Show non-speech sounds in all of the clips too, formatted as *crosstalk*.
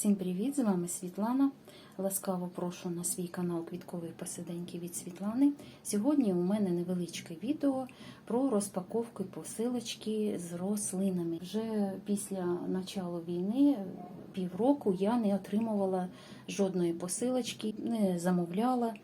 Всім привіт! З вами Світлана. Ласкаво прошу на свій канал Квіткові посиденьки від Світлани. Сьогодні у мене невеличке відео про розпаковки посилочки з рослинами. Вже після началу війни, півроку, я не отримувала жодної посилочки, не замовляла.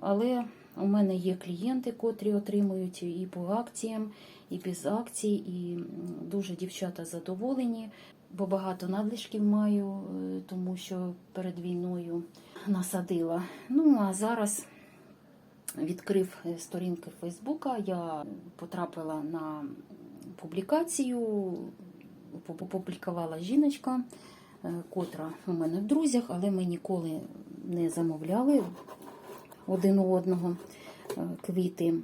Але у мене є клієнти, котрі отримують і по акціям, і без акцій, і дуже дівчата задоволені бо багато надлишків маю, е, тому що перед війною насадила. Ну а зараз відкрив е, сторінки Фейсбука. Я потрапила на публікацію, опублікувала жіночка, е, котра у мене в друзях, але ми ніколи не замовляли один у одного квіти.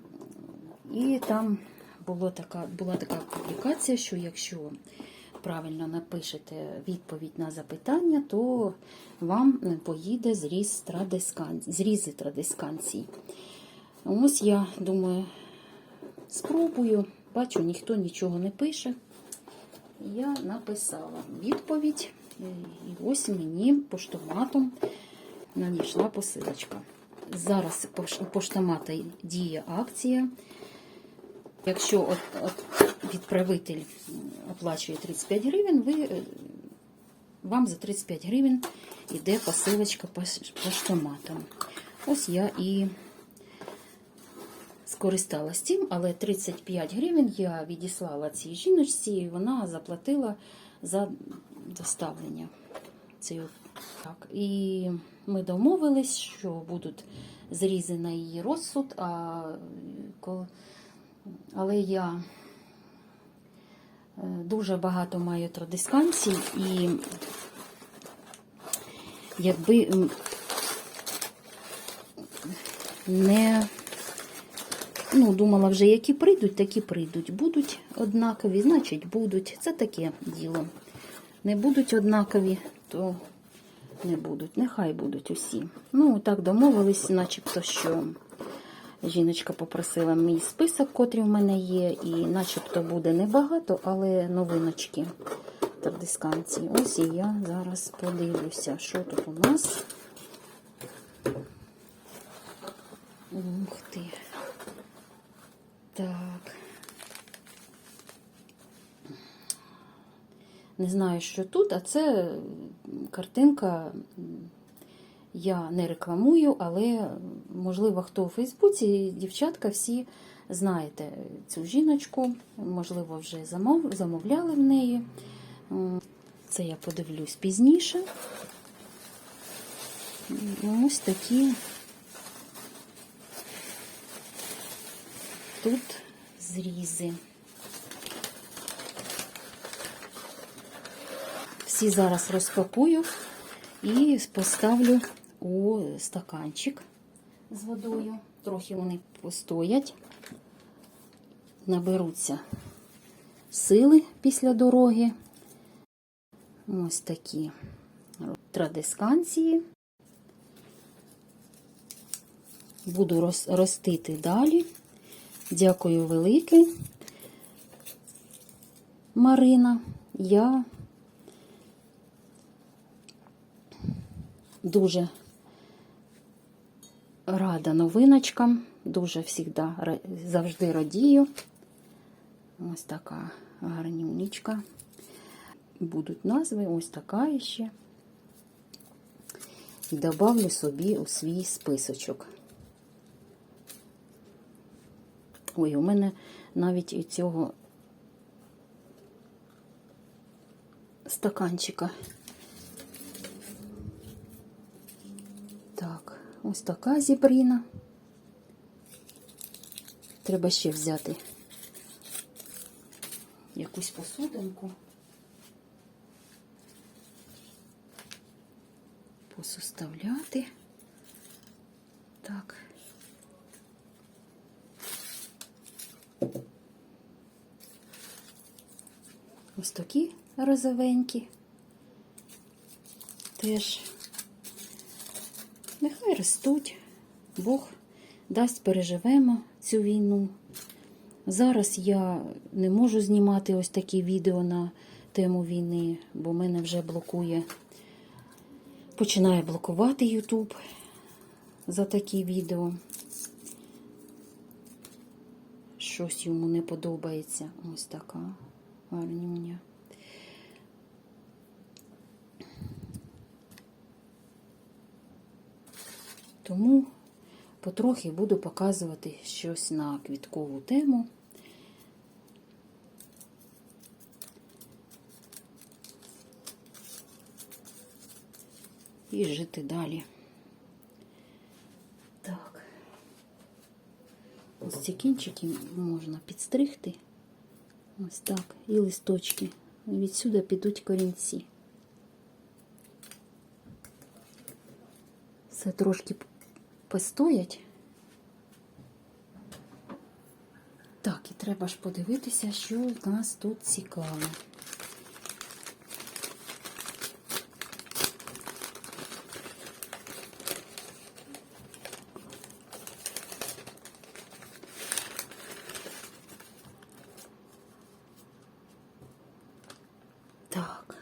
І там було така, була така публікація, що якщо правильно напишете відповідь на запитання, то вам поїде зріз традискан... зрізи традисканцій. Ось я думаю, спробую. Бачу, ніхто нічого не пише. Я написала відповідь, і ось мені поштоматом надійшла посилочка. Зараз поштомата діє акція. Якщо от, от відправитель оплачує 35 гривень, ви, е, вам за 35 гривень йде посилочка поштоматом. Ось я і скористалась цим, але 35 гривень я відіслала цій жіночці, і вона заплатила за доставлення. Так, І ми домовились, що будуть зрізи на її розсуд, а коли але я е, дуже багато маю традисканцій і якби не ну, думала вже, які прийдуть, такі прийдуть. Будуть однакові, значить будуть. Це таке діло. Не будуть однакові, то не будуть. Нехай будуть усі. Ну, так домовились, начебто, що Жіночка попросила мій список, котрий в мене є, і начебто буде небагато, але новиночки традисканції. Ось і я зараз подивлюся, що тут у нас. Ух ти. Так. Не знаю, що тут, а це картинка я не рекламую, але, можливо, хто у Фейсбуці, дівчатка, всі знаєте цю жіночку, можливо, вже замов, замовляли в неї. Це я подивлюсь пізніше. Ось такі тут зрізи. Всі зараз розпакую і поставлю у стаканчик з водою. Трохи вони постоять, наберуться сили після дороги. Ось такі традисканції. Буду ростити далі. Дякую велике, Марина. Я дуже рада новиночкам, дуже завжди, завжди радію. Ось така гарнюнічка. Будуть назви, ось така ще. І добавлю собі у свій списочок. Ой, у мене навіть і цього стаканчика Ось така зібріна. Треба ще взяти якусь посудинку. Посуставляти. Так. Ось такі розовенькі. Теж Нехай ростуть, Бог дасть, переживемо цю війну. Зараз я не можу знімати ось такі відео на тему війни, бо мене вже блокує, починає блокувати YouTube за такі відео. Щось йому не подобається. Ось така гарнюня. Тому потрохи буду показувати щось на квіткову тему. І жити далі. Так. Ось ці кінчики можна підстригти. Ось так. І листочки. Відсюди підуть корінці. Все трошки постоять. Так, і треба ж подивитися, що в нас тут цікаве. Так.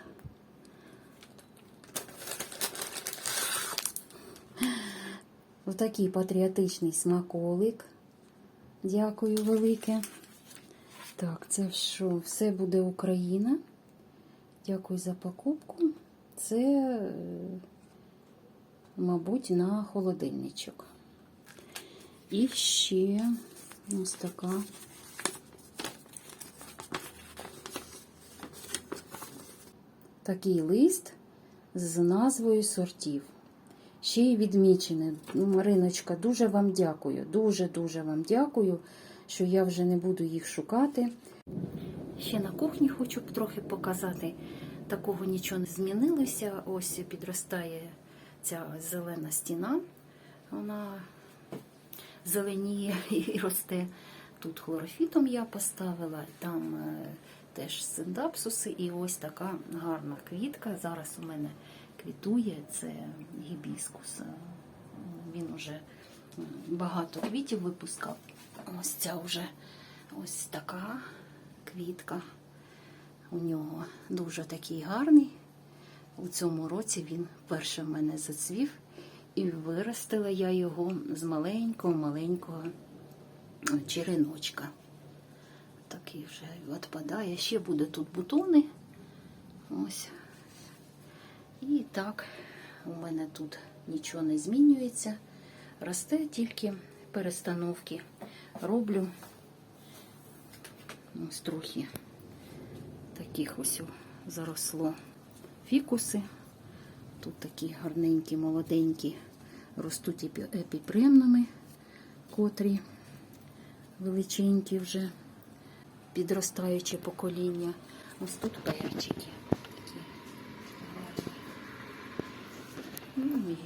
Отакий патріотичний смаколик. Дякую велике. Так, це що? Все буде Україна. Дякую за покупку. Це, е, мабуть, на холодильничок. І ще ось така. Такий лист з назвою сортів. Ще й відмічене. Ну, Мариночка, дуже вам дякую. Дуже-дуже вам дякую, що я вже не буду їх шукати. Ще на кухні хочу трохи показати. Такого нічого не змінилося. Ось підростає ця зелена стіна. Вона зеленіє *laughs* і росте. Тут хлорофітом я поставила, там е, теж синдапсуси, і ось така гарна квітка. Зараз у мене квітує, це гібіскус. Е, Він уже багато квітів випускав. Ось ця вже ось така квітка. У нього дуже такий гарний. У цьому році він вперше в мене зацвів, і виростила я його з маленького-маленького череночка. Такий вже відпадає. Ще буде тут бутони. Ось. І так, у мене тут нічого не змінюється. Росте тільки перестановки. Роблю ось трохи таких ось заросло фікуси. Тут такі гарненькі, молоденькі, ростуть епі- епіпремними, котрі величенькі вже підростаюче покоління. Ось тут перчики. Такі гарні. Ну і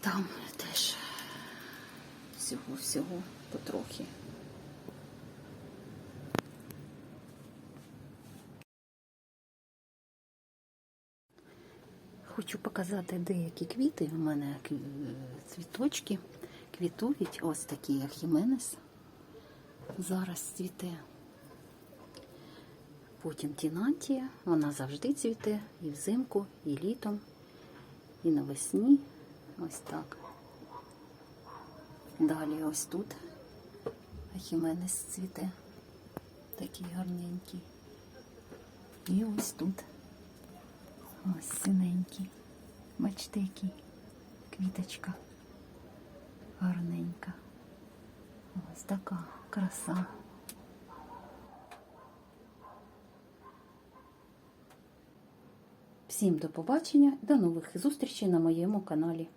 там теж всього-всього потрохи. Хочу показати деякі квіти. У мене цвіточки квітують. Ось такий ахіменес. Зараз цвіте. Потім тінантія. Вона завжди цвіте і взимку, і літом, і навесні. Ось так. Далі ось тут ахіменес цвіте. Такий гарненький. І ось тут. Ось синенький. Бачите, який квіточка гарненька. Ось така краса. Всім до побачення, до нових зустрічей на моєму каналі.